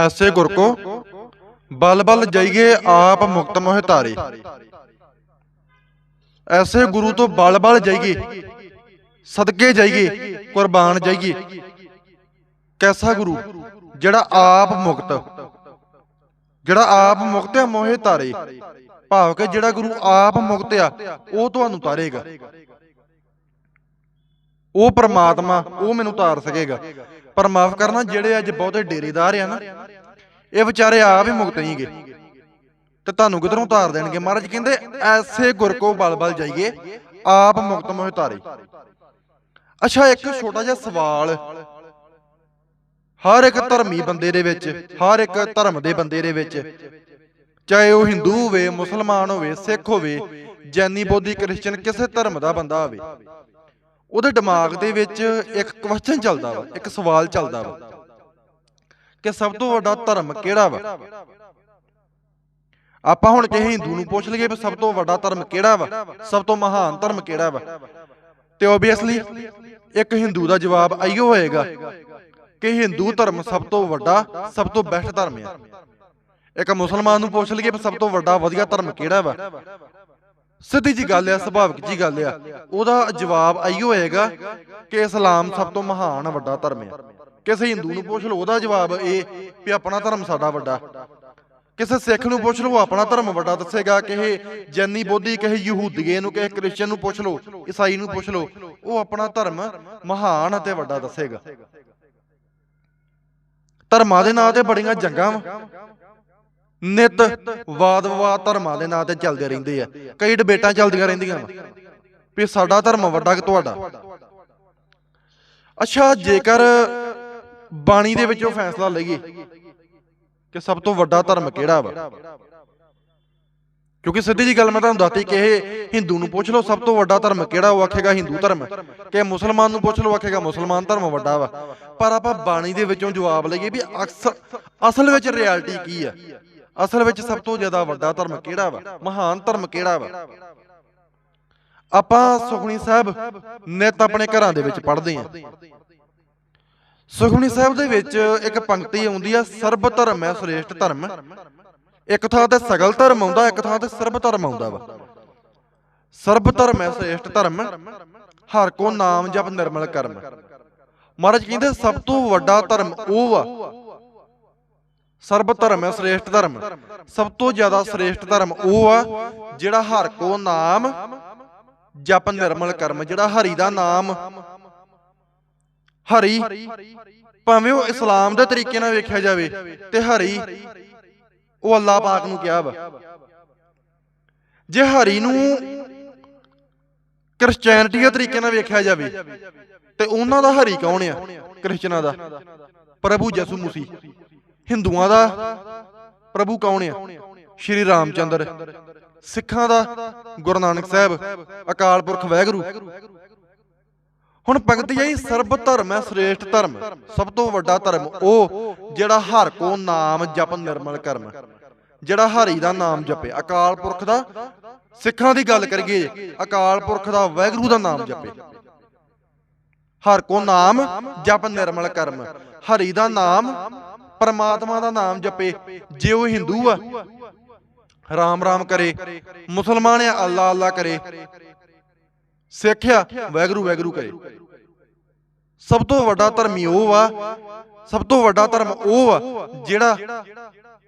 ਐਸੇ ਗੁਰ ਕੋ, ਬਲ ਬਲ ਜਾਈਏ ਆਪ ਮੁਕਤ ਮੋਹਿ ਧਾਰੇ। ਐਸੇ ਗੁਰੂ ਤੋਂ ਬਲ ਬਲ ਜਾਈਏ, ਸਦਕੇ ਜਾਈਏ, ਕੁਰਬਾਨ ਜਾਈਏ। ਕੈਸਾ ਗੁਰੂ? ਜਿਹੜਾ ਆਪ ਮੁਕਤ, ਜਿਹੜਾ ਆਪ ਮੁਕਤ ਹੈ ਮੋਹਿ ਤਾਰੇ ਭਾਵ ਕਿ ਜਿਹੜਾ ਗੁਰੂ ਆਪ ਮੁਕਤ ਆ, ਉਹ ਤੁਹਾਨੂੰ ਤਾਰੇਗਾ। ਉਹ ਪ੍ਰਮਾਤਮਾ, ਉਹ ਮੈਨੂੰ ਤਾਰ ਸਕੇਗਾ। ਪਰ ਮਾਫ ਕਰਨਾ, ਜਿਹੜੇ ਅੱਜ ਬਹੁਤੇ ਡੇਰੇਦਾਰ ਆ ਨਾ, ਇਹ ਵਿਚਾਰੇ ਆਪ ਹੀ ਮੁਕਤ ਨਹੀਂਗੇ। ਤੇ ਤੁਹਾਨੂੰ ਕਿਧਰੋਂ ਤਾਰ ਦੇਣਗੇ? ਮਹਾਰਾਜ ਕਹਿੰਦੇ, ਐਸੇ ਗੁਰ ਕੋ ਬਲ ਬਲ ਜਾਈਏ, ਆਪ ਮੁਕਤ ਮੋਹਿ ਤਾਰੇ ਅੱਛਾ, ਇੱਕ ਛੋਟਾ ਜਿਹਾ ਸਵਾਲ। ਹਰ ਇੱਕ ਧਰਮੀ ਬੰਦੇ ਦੇ ਵਿੱਚ, ਹਰ ਇੱਕ ਧਰਮ ਦੇ ਬੰਦੇ ਦੇ ਵਿੱਚ, ਚਾਹੇ ਉਹ ਹਿੰਦੂ ਹੋਵੇ, ਮੁਸਲਮਾਨ ਹੋਵੇ, ਸਿੱਖ ਹੋਵੇ, ਜੈਨੀ ਬੋਧੀ ਕ੍ਰਿਸਚਨ ਕਿਸੇ ਧਰਮ ਦਾ ਬੰਦਾ ਹੋਵੇ ਉਹਦੇ ਦਿਮਾਗ ਦੇ ਵਿੱਚ ਇੱਕ ਕੁਐਸਚਨ ਚੱਲਦਾ ਵਾ, ਇੱਕ ਸਵਾਲ ਚੱਲਦਾ ਵਾ ਕਿ ਸਭ ਤੋਂ ਵੱਡਾ ਧਰਮ ਕਿਹੜਾ ਵਾ? ਆਪਾਂ ਹੁਣ ਕਿਸੇ ਹਿੰਦੂ ਨੂੰ ਪੁੱਛ ਲਈਏ ਵੀ ਸਭ ਤੋਂ ਵੱਡਾ ਧਰਮ ਕਿਹੜਾ ਵਾ, ਸਭ ਤੋਂ ਮਹਾਨ ਧਰਮ ਕਿਹੜਾ ਵਾ? ਤੇ ਓਬਵੀਅਸਲੀ ਇੱਕ ਹਿੰਦੂ ਦਾ ਜਵਾਬ ਆਈਓ ਹੋਏਗਾ ਕਿ ਹਿੰਦੂ ਧਰਮ ਸਭ ਤੋਂ ਵੱਡਾ, ਸਭ ਤੋਂ ਬੈਸਟ ਧਰਮ ਆ। ਇੱਕ ਮੁਸਲਮਾਨ ਨੂੰ ਪੁੱਛ ਲਈਏ ਵੀ ਸਭ ਤੋਂ ਵੱਡਾ ਵਧੀਆ ਧਰਮ ਕਿਹੜਾ ਵਾ? ਸਿੱਧੀ ਜੀ ਗੱਲ ਆ ਸੁਭਾਵਿਕ ਜੀ ਗੱਲ ਆ। ਉਹਦਾ ਜਵਾਬ ਆਈਓ ਹੋਏਗਾ ਕਿ ਇਸਲਾਮ ਸਭ ਤੋਂ ਮਹਾਨ ਵੱਡਾ ਧਰਮ ਆ। ਕਿਸੇ ਹਿੰਦੂ ਨੂੰ ਪੁੱਛ ਲਓ ਉਹਦਾ ਜਵਾਬ ਇਹ ਵੀ ਆਪਣਾ ਧਰਮ ਸਾਡਾ ਵੱਡਾ। ਕਿਸੇ ਸਿੱਖ ਨੂੰ ਪੁੱਛ ਲਓ ਆਪਣਾ ਧਰਮ ਵੱਡਾ ਦੱਸੇਗਾ ਕਿਸੇ ਜੈਨੀ ਬੋਧੀ ਕਿਸੇ ਯਹੂਦੀਏ ਨੂੰ ਕਿਸੇ ਕ੍ਰਿਸਚੀਅਨ ਨੂੰ ਪੁੱਛ ਲਓ ਈਸਾਈ ਨੂੰ ਪੁੱਛ ਲਓ ਉਹ ਆਪਣਾ ਧਰਮ ਮਹਾਨ ਅਤੇ ਵੱਡਾ ਦੱਸੇਗਾ। ਧਰਮਾਂ ਦੇ ਨਾਂ ਤੇ ਬੜੀਆਂ ਜੰਗਾਂ ਵਾ। ਨਿਤ ਵਾਦ ਵਿਵਾਦ ਧਰਮਾਂ ਦੇ ਨਾਂ ਤੇ ਚੱਲਦੇ ਰਹਿੰਦੇ ਆ। ਕਈ ਡਿਬੇਟਾਂ ਚੱਲਦੀਆਂ ਰਹਿੰਦੀਆਂ ਵਾ ਵੀ ਸਾਡਾ ਧਰਮ ਵੱਡਾ ਕਿ ਤੁਹਾਡਾ? ਅੱਛਾ, ਜੇਕਰ ਬਾਣੀ ਦੇ ਵਿੱਚੋਂ ਫੈਸਲਾ ਲਈਏ ਕਿ ਸਭ ਤੋਂ ਵੱਡਾ ਧਰਮ ਕਿਹੜਾ ਵਾ? ਕਿਉਂਕਿ ਸਿੱਧੀ ਜੀ ਗੱਲ ਮੈਂ ਤੁਹਾਨੂੰ ਦੱਸਤੀ ਕਿ ਇਹ ਹਿੰਦੂ ਨੂੰ ਪੁੱਛ ਲਓ, ਸਭ ਤੋਂ ਵੱਡਾ ਧਰਮ ਕਿਹੜਾ, ਉਹ ਆਖੇਗਾ ਹਿੰਦੂ ਧਰਮ। ਕਿ ਮੁਸਲਮਾਨ ਨੂੰ ਪੁੱਛ ਲਓ, ਆਖੇਗਾ ਮੁਸਲਮਾਨ ਧਰਮ ਵੱਡਾ ਵਾ। ਪਰ ਆਪਾਂ ਬਾਣੀ ਦੇ ਵਿੱਚੋਂ ਜਵਾਬ ਲਈਏ ਵੀ ਅਕਸਰ ਅਸਲ ਵਿੱਚ ਰਿਐਲਿਟੀ ਕੀ ਆ? ਅਸਲ ਵਿੱਚ ਸਭ ਤੋਂ ਜ਼ਿਆਦਾ ਵੱਡਾ ਧਰਮ ਕਿਹੜਾ ਵਾ? ਮਹਾਨ ਧਰਮ ਕਿਹੜਾ ਵਾ? ਆਪਾਂ ਸੁਖਣੀ ਸਾਹਿਬ ਨਿਤ ਆਪਣੇ ਘਰਾਂ ਦੇ ਵਿੱਚ ਪੜ੍ਹਦੇ ਆਂ ਸੁਖਮਨੀ ਸਾਹਿਬ ਦੇ ਵਿੱਚ ਇੱਕ ਪੰਕਤੀ ਆਉਂਦੀ ਆ, ਸਰਬ ਧਰਮ ਹੈ ਸ੍ਰੇਸ਼ਟ ਧਰਮ। ਇੱਕ ਥਾਂ ਤੇ ਸਗਲ ਧਰਮ ਆਉਂਦਾ, ਇੱਕ ਥਾਂ ਤੇ ਸਰਬ ਧਰਮ ਆਉਂਦਾ ਵਾ। ਸਰਬ ਧਰਮ ਹੈ ਸ੍ਰੇਸ਼ਟ ਧਰਮ। ਹਰ ਕੋ ਨਾਮ ਜਪ ਨਿਰਮਲ ਕਰਮ। ਮਹਾਰਾਜ ਕਹਿੰਦੇ ਸਭ ਤੋਂ ਵੱਡਾ ਧਰਮ ਉਹ ਆ ਸਰਬ ਧਰਮ ਹੈ ਸ੍ਰੇਸ਼ਟ ਧਰਮ। ਸਭ ਤੋਂ ਜ਼ਿਆਦਾ ਸ੍ਰੇਸ਼ਟ ਧਰਮ ਉਹ ਆ ਜਿਹੜਾ ਹਰ ਕੋ ਨਾਮ ਜਪ ਨਿਰਮਲ ਕਰਮ ਜਿਹੜਾ ਹਰੀ ਦਾ ਨਾਮ ਹਰੀ। ਭਾਵੇਂ ਉਹ ਇਸਲਾਮ ਦੇ ਤਰੀਕੇ ਨਾਲ ਵੇਖਿਆ ਜਾਵੇ ਤੇ ਹਰੀ ਉਹ ਅੱਲਾਹ ਪਾਕ ਨੂੰ ਕਿਹਾ ਵਾ। ਜੇ ਹਰੀ ਨੂੰ ਕ੍ਰਿਸਚੀਅਨਿਟੀ ਦੇ ਤਰੀਕੇ ਨਾਲ ਵੇਖਿਆ ਜਾਵੇ ਤੇ ਉਹਨਾਂ ਦਾ ਹਰੀ ਕੌਣ ਆ? ਕ੍ਰਿਸਚਨਾਂ ਦਾ। ਪ੍ਰਭੂ ਯਿਸੂ ਮਸੀਹ। ਹਿੰਦੂਆਂ ਦਾ ਪ੍ਰਭੂ ਕੌਣ ਆ? ਸ਼੍ਰੀ ਰਾਮਚੰਦਰ। ਸਿੱਖਾਂ ਦਾ ਗੁਰੂ ਨਾਨਕ ਸਾਹਿਬ, ਅਕਾਲ ਪੁਰਖ ਵਾਹਿਗੁਰੂ। ਹੁਣ ਪੰਕਤੀ ਆਈ, ਸਰਬ ਧਰਮ ਹੈ, ਸ੍ਰੇਸ਼ਟ ਧਰਮ। ਸਭ ਤੋਂ ਵੱਡਾ ਧਰਮ ਉਹ ਜਿਹੜਾ ਹਰ ਕੋ ਨਾਮ ਜਪ ਨਿਰਮਲ ਕਰਮ। ਜਿਹੜਾ ਹਰੀ ਦਾ ਨਾਮ ਜਪੇ, ਅਕਾਲ ਪੁਰਖ ਦਾ। ਸਿੱਖਾਂ ਦੀ ਗੱਲ ਕਰੀਏ, ਅਕਾਲ ਪੁਰਖ ਦਾ, ਵਾਹਿਗੁਰੂ ਦਾ ਨਾਮ ਜਪੇ। ਹਰ ਕੋ ਨਾਮ ਜਪ ਨਿਰਮਲ ਕਰਮ। ਹਰੀ ਦਾ ਨਾਮ ਪਰਮਾਤਮਾ ਦਾ ਨਾਮ ਜਪੇ, ਜੇ ਉਹ ਹਿੰਦੂ ਆ, ਰਾਮ ਰਾਮ ਕਰੇ, ਮੁਸਲਮਾਨ ਆ, ਅੱਲਾ ਅੱਲਾ ਕਰੇ, ਸਿੱਖ ਆ, ਵੈਗਰੂ ਵੈਗਰੂ ਕਰੇ। ਸਭ ਤੋਂ ਵੱਡਾ ਧਰਮੀ ਉਹ ਆ, ਸਭ ਤੋਂ ਵੱਡਾ ਧਰਮ ਉਹ ਆ, ਜਿਹੜਾ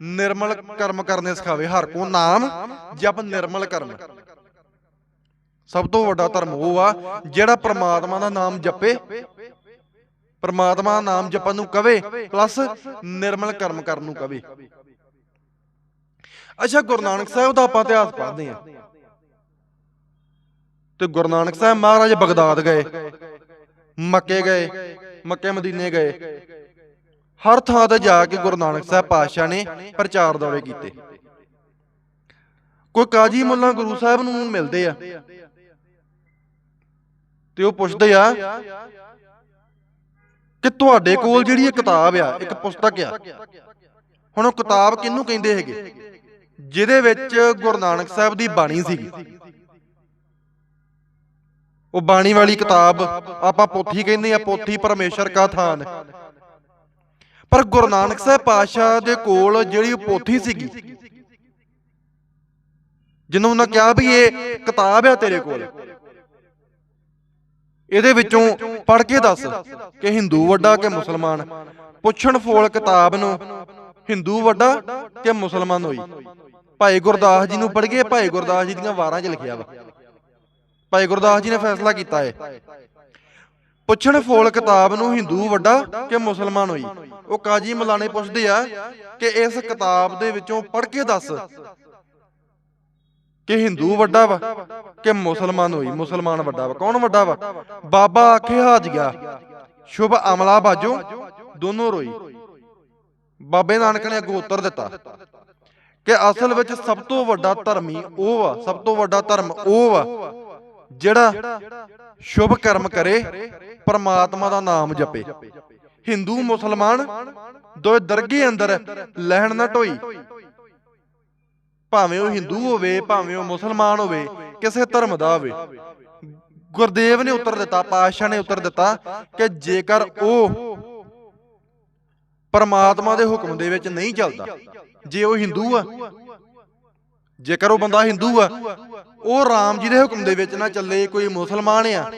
ਨਿਰਮਲ ਕਰਮ ਕਰਨੇ ਸਿਖਾਵੇ। ਹਰ ਕੋ ਨਾਮ ਜਪ ਨਿਰਮਲ ਕਰਮ ਸਭ ਤੋਂ ਵੱਡਾ ਧਰਮ ਉਹ ਆ, ਜਿਹੜਾ ਪ੍ਰਮਾਤਮਾ ਦਾ ਨਾਮ ਜਪੇ ਪ੍ਰਮਾਤਮਾ ਨਾਮ ਜਪਣ ਨੂੰ ਕਵੇ ਪਲੱਸ ਨਿਰਮਲ ਕਰਮ ਕਰਨ ਨੂੰ ਕਵੇ। ਅੱਛਾ ਗੁਰੂ ਨਾਨਕ ਸਾਹਿਬ ਦਾ ਆਪਾਂ ਇਤਿਹਾਸ ਪੜ੍ਹਦੇ ਆਂ ਤੇ ਗੁਰੂ ਨਾਨਕ ਸਾਹਿਬ ਮਹਾਰਾਜ ਬਗਦਾਦ ਗਏ ਮੱਕੇ ਗਏ ਮੱਕੇ ਮਦੀਨੇ ਗਏ। ਹਰ ਥਾਂ ਤੇ ਜਾ ਕੇ ਗੁਰੂ ਨਾਨਕ ਸਾਹਿਬ ਪਾਤਸ਼ਾਹ ਨੇ ਪ੍ਰਚਾਰ ਦੌਰੇ ਕੀਤੇ। ਕੋਈ ਕਾਜੀ ਮੁੱਲਾ ਗੁਰੂ ਸਾਹਿਬ ਨੂੰ ਮਿਲਦੇ ਆ। ਤੇ ਉਹ ਪੁੱਛਦੇ ਆ ਕਿ ਤੁਹਾਡੇ ਕੋਲ ਜਿਹੜੀ ਇਹ ਕਿਤਾਬ ਆ ਇੱਕ ਪੁਸਤਕ ਆ। ਹੁਣ ਉਹ ਕਿਤਾਬ ਕਿਹਨੂੰ ਕਹਿੰਦੇ ਹੈਗੇ? ਜਿਹਦੇ ਵਿੱਚ ਗੁਰੂ ਨਾਨਕ ਸਾਹਿਬ ਦੀ ਬਾਣੀ ਸੀਗੀ। ਉਹ ਬਾਣੀ ਵਾਲੀ ਕਿਤਾਬ ਆਪਾਂ ਪੋਥੀ ਕਹਿੰਦੇ ਆ ਪੋਥੀ ਪਰਮੇਸ਼ਰ ਕਾ ਥਾਨ। ਪਰ ਗੁਰੂ ਨਾਨਕ ਸਾਹਿਬ ਪਾਤਸ਼ਾਹ ਦੇ ਕੋਲ ਜਿਹੜੀ ਪੋਥੀ ਸੀਗੀ। ਜਿਹਨੂੰ ਉਹਨਾਂ ਕਿਹਾ ਵੀ ਇਹ ਕਿਤਾਬ ਆ ਤੇਰੇ ਕੋਲ। ਇਹਦੇ ਵਿੱਚੋਂ ਪੜ੍ਹ ਕੇ ਦੱਸ ਕਿ ਹਿੰਦੂ ਵੱਡਾ ਕਿ ਮੁਸਲਮਾਨ? ਪੁੱਛਣ ਫੋਲ ਕਿਤਾਬ ਨੂੰ, ਹਿੰਦੂ ਵੱਡਾ ਕਿ ਮੁਸਲਮਾਨ ਹੋਈ? ਭਾਈ ਗੁਰਦਾਸ ਜੀ ਨੂੰ ਪੜ੍ਹ ਗਏ ਭਾਈ ਗੁਰਦਾਸ ਜੀ ਦੀਆਂ ਵਾਰਾਂ 'ਚ ਲਿਖਿਆ ਵਾ। ਭਾਈ ਗੁਰਦਾਸ ਜੀ ਨੇ ਫੈਸਲਾ ਕੀਤਾ ਹੈ ਪੁੱਛਣ ਫੋਲ ਕਿਤਾਬ ਨੂੰ ਹਿੰਦੂ ਵੱਡਾ ਕਿ ਮੁਸਲਮਾਨ ਹੋਈ? ਉਹ ਕਾਜੀ ਮਲਾਣੇ ਪੁੱਛਦੇ ਆ ਕਿ ਇਸ ਕਿਤਾਬ ਦੇ ਵਿੱਚੋਂ ਪੜ੍ਹ ਕੇ ਦੱਸ ਕਿ ਹਿੰਦੂ ਵੱਡਾ ਵਾ, ਕਿ ਮੁਸਲਮਾਨ ਹੋਈ, ਮੁਸਲਮਾਨ ਵੱਡਾ ਵਾ। ਕੌਣ ਵੱਡਾ ਵਾ? ਬਾਬਾ ਆਖੇ ਹਾਜ ਗਿਆ। ਸ਼ੁਭ ਅਮਲਾ ਬਾਜੋ, ਦੋਨੋਂ ਰੋਈ। ਬਾਬੇ ਨਾਨਕ ਨੇ ਅੱਗੋਂ ਉੱਤਰ ਦਿੱਤਾ ਕਿ ਅਸਲ ਵਿੱਚ ਸਭ ਤੋਂ ਵੱਡਾ ਧਰਮੀ ਉਹ ਵਾ ਸਭ ਤੋਂ ਵੱਡਾ ਧਰਮ ਉਹ ਵਾ ਜਿਹੜਾ ਸ਼ੁਭ ਕਰਮ ਕਰੇ, ਪਰਮਾਤਮਾ ਦਾ ਨਾਮ ਜਪੇ। ਹਿੰਦੂ, ਮੁਸਲਮਾਨ ਦੋਏ ਦਰਗੇ ਅੰਦਰ ਲਹਿਣ ਨਾ ਢੋਈ ਭਾਵੇਂ ਉਹ ਹਿੰਦੂ ਹੋਵੇ ਭਾਵੇਂ ਉਹ ਮੁਸਲਮਾਨ ਹੋਵੇ ਕਿਸੇ ਧਰਮ ਦਾ ਹੋਵੇ। ਗੁਰਦੇਵ ਨੇ ਉੱਤਰ ਦਿੱਤਾ ਪਾਤਸ਼ਾਹ ਨੇ ਉੱਤਰ ਦਿੱਤਾ ਕਿ ਜੇਕਰ ਉਹ ਪਰਮਾਤਮਾ ਦੇ ਹੁਕਮ ਦੇ ਵਿੱਚ ਨਹੀਂ ਚੱਲਦਾ। ਜੇ ਉਹ ਹਿੰਦੂ ਆ ਜੇਕਰ ਉਹ ਬੰਦਾ ਹਿੰਦੂ ਆ ਉਹ ਰਾਮ ਜੀ ਦੇ ਹੁਕਮ ਦੇ ਵਿੱਚ ਨਾ ਚੱਲੇ ਕੋਈ ਮੁਸਲਮਾਨ ਆ।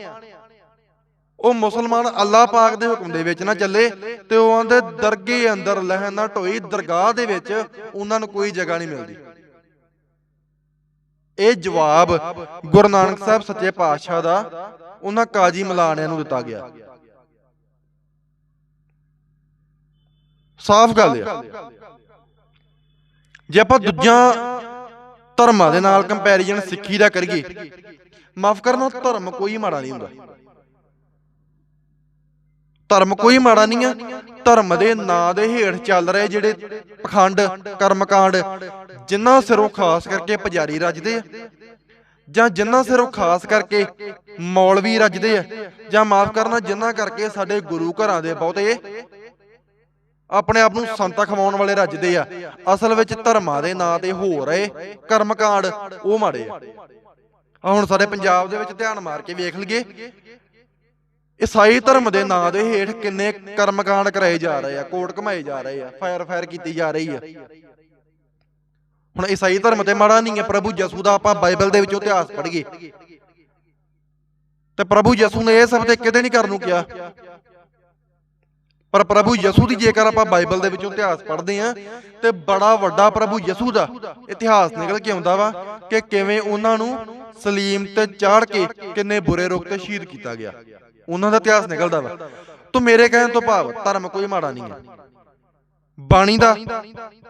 ਉਹ ਮੁਸਲਮਾਨ ਅੱਲਾਹ ਪਾਕ ਦੇ ਹੁਕਮ ਦੇ ਵਿੱਚ ਨਾ ਚੱਲੇ ਤੇ ਉਹ ਆਂਦੇ ਦਰਗੇ ਅੰਦਰ ਲਹਿਣ ਨਾ ਢੋਈ ਦਰਗਾਹ ਦੇ ਵਿੱਚ ਉਹਨਾਂ ਨੂੰ ਕੋਈ ਜਗ੍ਹਾ ਨਹੀਂ ਮਿਲਦੀ। ਇਹ ਜਵਾਬ ਗੁਰੂ ਨਾਨਕ ਸਾਹਿਬ ਸੱਚੇ ਪਾਤਸ਼ਾਹ ਦਾ ਉਹਨਾਂ ਕਾਜੀ ਮਲਾਣਿਆਂ ਨੂੰ ਦਿੱਤਾ ਗਿਆ। ਸਾਫ਼ ਗੱਲ ਆ। ਜੇ ਆਪਾਂ ਦੂਜਾ ਧਰਮਾਂ ਦੇ ਨਾਲ ਕੰਪੈਰੀਜ਼ਨ ਸਿੱਖੀ ਦਾ ਕਰੀਏ ਮਾਫ ਕਰਨਾ ਧਰਮ ਕੋਈ ਮਾੜਾ ਨਹੀਂ ਹੁੰਦਾ। ਧਰਮ ਕੋਈ ਮਾੜਾ ਨਹੀਂ ਆ। ਧਰਮ ਦੇ ਨਾਂ ਦੇ ਹੇਠ ਚੱਲ ਰਹੇ ਜਿਹੜੇ ਪਖੰਡ, ਕਰਮਕਾਂਡ, ਜਿਨ੍ਹਾਂ ਸਿਰੋਂ ਖਾਸ ਕਰਕੇ ਪੁਜਾਰੀ ਰੱਜਦੇ ਆ, ਜਾਂ ਜਿਨ੍ਹਾਂ ਸਿਰੋਂ ਖਾਸ ਕਰਕੇ ਮੌਲਵੀ ਰੱਜਦੇ ਆ, ਜਾਂ ਮਾਫ ਕਰਨਾ ਜਿਨ੍ਹਾਂ ਕਰਕੇ ਸਾਡੇ ਗੁਰੂ ਘਰਾਂ ਦੇ ਬਹੁਤੇ ਆਪਣੇ ਆਪ ਨੂੰ ਸੰਤਾ ਖਵਾਉਣ ਵਾਲੇ ਰੱਜਦੇ ਆ। ਅਸਲ ਵਿੱਚ ਧਰਮਾਂ ਦੇ ਨਾਂ ਤੇ ਹੋ ਰਹੇ ਕਰਮਕਾਂਡ ਉਹ ਮਾੜੇ ਆ। ਹੁਣ ਸਾਡੇ ਪੰਜਾਬ ਦੇ ਵਿੱਚ ਧਿਆਨ ਮਾਰ ਕੇ ਵੇਖ ਲਈਏ। ਈਸਾਈ ਧਰਮ ਦੇ ਨਾਂ ਦੇ ਹੇਠ ਕਿੰਨੇ ਕਰਮਕਾਂਡ ਕਰਾਏ ਜਾ ਰਹੇ ਆ ਕੋਟ ਘਮਾਏ ਜਾ ਰਹੇ ਆ ਫਾਇਰ ਫਾਇਰ ਕੀਤੀ ਜਾ ਰਹੀ ਆ। ਹੁਣ ਈਸਾਈ ਧਰਮ ਤੇ ਮਾੜਾ ਨਹੀਂ ਹੈ ਪ੍ਰਭੂ ਯਸੂ ਦਾ ਆਪਾਂ ਬਾਈਬਲ ਦੇ ਵਿੱਚੋਂ ਇਤਿਹਾਸ ਪੜ੍ਹੀਏ। ਤੇ ਪ੍ਰਭੂ ਯਸੂ ਨੇ ਇਹ ਸਭ ਤੇ ਕਿਤੇ ਨਹੀਂ ਕਰਨ ਨੂੰ ਕਿਹਾ। ਪਰ ਪ੍ਰਭੂ ਯਸੂ ਦੀ ਜੇਕਰ ਆਪਾਂ ਬਾਈਬਲ ਦੇ ਵਿੱਚੋਂ ਇਤਿਹਾਸ ਪੜ੍ਹਦੇ ਆ ਤੇ ਬੜਾ ਵੱਡਾ ਪ੍ਰਭੂ ਯਸੂ ਦਾ ਇਤਿਹਾਸ ਨਿਕਲ ਕੇ ਆਉਂਦਾ ਵਾ ਕਿ ਕਿਵੇਂ ਉਹਨਾਂ ਨੂੰ ਸਲੀਮ ਤੇ ਚਾੜ ਕੇ ਕਿੰਨੇ ਬੁਰੇ ਰੋਗ ਤੇ ਸ਼ਹੀਦ ਕੀਤਾ ਗਿਆ। ਉਹਨਾਂ ਦਾ ਇਤਿਹਾਸ ਨਿਕਲਦਾ ਵਾ। ਤੋ ਮੇਰੇ ਕਹਿਣ ਤੋਂ ਭਾਵ ਧਰਮ ਕੋਈ ਮਾੜਾ ਨਹੀਂ ਹੈ। ਬਾਣੀ ਦਾ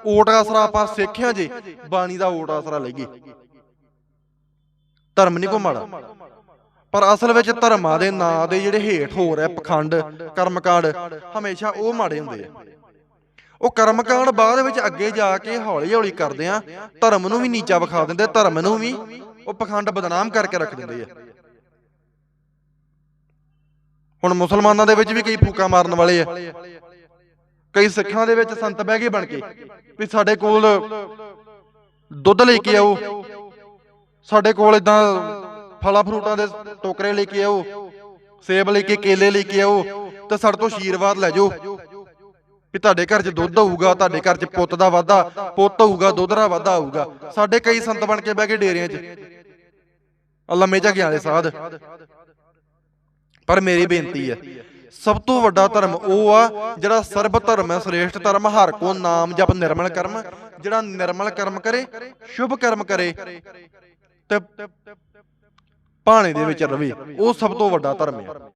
ਓਟ ਆਸਰਾ ਆਪਾਂ ਸਿੱਖਿਆ ਜੇ, ਬਾਣੀ ਦਾ ਓਟ ਆਸਰਾ ਲਈਏ ਧਰਮ ਨਹੀਂ ਕੋ ਮਾੜਾ। ਪਰ ਅਸਲ ਵਿੱਚ ਧਰਮਾਂ ਦੇ ਨਾਂ ਦੇ ਜਿਹੜੇ ਹੇਠ ਹੋ ਰਿਹਾ ਪਖੰਡ, ਕਰਮਕਾਂਡ, ਹਮੇਸ਼ਾ ਉਹ ਮਾੜੇ ਹੁੰਦੇ ਆ। ਉਹ ਕਰਮਕਾਂਡ ਬਾਅਦ ਵਿੱਚ ਅੱਗੇ ਜਾ ਕੇ ਹੌਲੀ ਹੌਲੀ ਕਰਦੇ ਆ, ਧਰਮ ਨੂੰ ਵੀ ਨੀਚਾ ਵਿਖਾ ਦਿੰਦੇ, ਧਰਮ ਨੂੰ ਵੀ ਉਹ ਪਖੰਡ ਬਦਨਾਮ ਕਰਕੇ ਰੱਖ ਦਿੰਦੇ ਆ। ਹੁਣ ਮੁਸਲਮਾਨਾਂ ਦੇ ਵਿੱਚ ਵੀ ਕਈ ਫੂਕਾ ਮਾਰਨ ਵਾਲੇ ਆ। ਕਈ ਸਿੱਖਾਂ ਦੇ ਵਿੱਚ ਸੰਤ ਬਹਿ ਗਏ ਬਣ ਕੇ ਵੀ ਸਾਡੇ ਕੋਲ ਦੁੱਧ ਲੈ ਕੇ ਆਓ, ਸਾਡੇ ਕੋਲ ਇਦਾਂ ਫਲਾਂ ਫਰੂਟਾਂ ਦੇ ਟੋਕਰੇ ਲੈ ਕੇ ਆਓ, ਸੇਬ ਲੈ ਕੇ ਕੇਲੇ ਲੈ ਕੇ ਆਓ, ਤੇ ਸਾਡੇ ਤੋਂ ਆਸ਼ੀਰਵਾਦ ਲੈ ਜਾਓ। ਵੀ ਤੁਹਾਡੇ ਘਰ 'ਚ ਦੁੱਧ ਆਊਗਾ, ਤੁਹਾਡੇ ਘਰ 'ਚ ਪੁੱਤ ਦਾ ਵਾਧਾ, ਪੁੱਤ ਹੋਊਗਾ ਦੁੱਧ ਦਾ ਵਾਧਾ ਆਊਗਾ। ਸਾਡੇ ਕਈ ਸੰਤ ਬਣ ਕੇ ਬਹਿ ਕੇ ਡੇਰਿਆਂ 'ਚ। ਅੱਲਾ ਝਗਿਆਂ ਵਾਲੇ ਸਾਧ। ਪਰ ਮੇਰੀ ਬੇਨਤੀ ਹੈ, ਸਭ ਤੋਂ ਵੱਡਾ ਧਰਮ ਉਹ ਆ ਜਿਹੜਾ ਸਰਬ ਧਰਮ ਹੈ, ਸ੍ਰੇਸ਼ਟ ਧਰਮ, ਹਰ ਕੋ ਨਾਮ ਜਪ ਨਿਰਮਲ ਕਰਮ, ਜਿਹੜਾ ਨਿਰਮਲ ਕਰਮ ਕਰੇ, ਸ਼ੁਭ ਕਰਮ ਕਰੇ ਤੇ ਭਾਣੇ ਦੇ ਵਿੱਚ ਰਵੇ, ਉਹ ਸਭ ਤੋਂ ਵੱਡਾ ਧਰਮ ਹੈ।